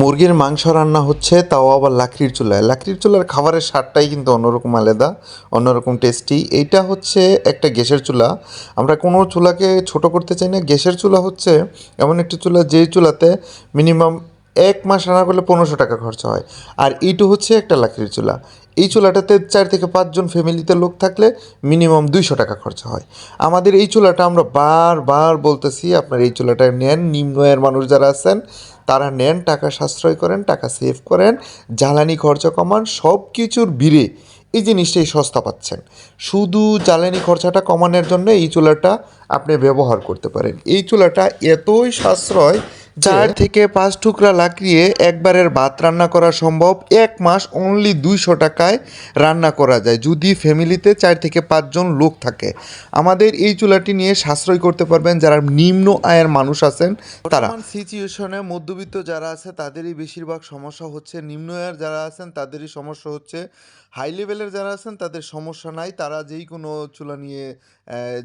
মুরগির মাংস রান্না হচ্ছে, তাও আবার লাকড়ির চুলায়। লাকড়ির চুলার খাবারের স্বাদটাই কিন্তু অন্যরকম আলাদা, অন্যরকম টেস্টি এইটা হচ্ছে একটা গ্যাসের চুলা। আমরা কোনো চুলাকে ছোট করতে চাই না। গ্যাসের চুলা হচ্ছে এমন একটি চুলা, যেই চুলাতে মিনিমাম এক মাস রান্না করলে পনেরোশো টাকা খরচা হয়। আর এইটা হচ্ছে একটা লাকড়ির চুলা। এই চুলাটাতে চার থেকে পাঁচজন ফ্যামিলিতে লোক থাকলে মিনিমাম দুইশো টাকা খরচা হয়। আমাদের এই চুলাটা আমরা বারবার বলতেছি, আপনার এই চুলাটা নেন। নিম্ন আয়ের মানুষ যারা আছেন, তারা নেন, টাকা সাশ্রয় করেন, টাকা সেভ করেন, জ্বালানি খরচা কমান সব কিছুর ভিড়ে এই জিনিসটাই সস্তা পাচ্ছেন। শুধু জ্বালানি খরচাটা কমানোর জন্য এই চুলাটা আপনি ব্যবহার করতে পারেন। এই চুলাটা এতই সাশ্রয় চার থেকে পাঁচ টুকরা লাকড়িয়ে একবারের ভাত রান্না করা সম্ভব। এক মাস অনলি দুইশো টাকায় রান্না করা যায়, যদি ফ্যামিলিতে চার থেকে পাঁচজন লোক থাকে। আমাদের এই চুলাটি নিয়ে সাশ্রয় করতে পারবেন যারা নিম্ন আয়ের মানুষ আছেন, তারা। সিচুয়েশনে মধ্যবিত্ত যারা আছে, তাদেরই বেশিরভাগ সমস্যা হচ্ছে নিম্ন আয়ের যারা আছেন, তাদেরই সমস্যা হচ্ছে হাই লেভেলের যারা আছেন, তাদের সমস্যা নাই, তারা যেই কোনো চুলা নিয়ে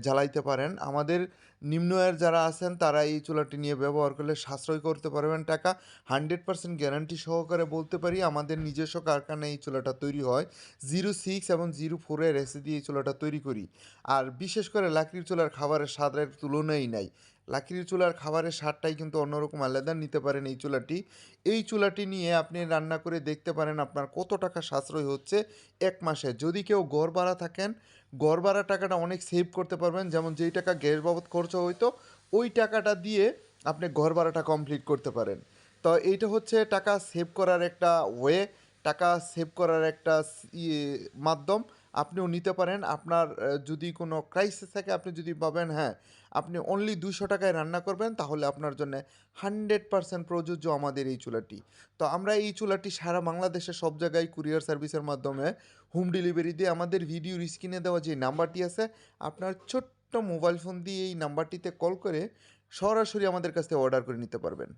জ্বালাইতে পারেন। আমাদের নিম্ন আয়ের যারা আছেন, তারা এই চুলাটি নিয়ে ব্যবহার করলে সাশ্রয় করতে পারবেন টাকা। হান্ড্রেড পার্সেন্ট গ্যারান্টি সহকারে বলতে পারি, আমাদের নিজস্ব কারখানায় এই চুলাটা তৈরি হয়। জিরো সিক্স এবং জিরো ফোরের এসে দিয়ে এই চুলাটা তৈরি করি। আর বিশেষ করে লাকড়ির চুলার খাবারের স্বাদের তুলনাই নাই। লাকড়ির চুলার খাবারের স্বাদটাই কিন্তু অন্যরকম আলাদা নিতে পারেন এই চুলাটি। এই চুলাটি নিয়ে আপনি রান্না করে দেখতে পারেন আপনার কত টাকা সাশ্রয় হচ্ছে এক মাসে। যদি কেউ গড় ভাড়া থাকেন গড় ভাড়া টাকাটা অনেক সেভ করতে পারবেন। যেমন যেই টাকা গ্যাস বাবদ খরচ হইতো ওই টাকাটা দিয়ে আপনি ঘর ভাড়াটা কমপ্লিট করতে পারেন। তো এইটা হচ্ছে টাকা সেভ করার একটা ওয়ে টাকা সেভ করার একটা ইয়ে মাধ্যম। আপনিও নিতে পারেন। আপনার যদি কোনো ক্রাইসিস থাকে, আপনি যদি ভাবেন হ্যাঁ আপনি অনলি দুশো টাকায় রান্না করবেন, তাহলে আপনার জন্য হান্ড্রেড পার্সেন্ট প্রযোজ্য আমাদের এই চুলাটি। তো আমরা এই চুলাটি সারা বাংলাদেশে সব জায়গায় কুরিয়ার সার্ভিসের মাধ্যমে হোম ডেলিভারি দিয়ে আমাদের ভিডিওর স্ক্রিনে দেওয়া যে নাম্বারটি আছে, আপনার ছোট্ট মোবাইল ফোন দিয়ে এই নাম্বারটিতে কল করে সরাসরি আমাদের কাছ থেকে অর্ডার করে নিতে পারবেন।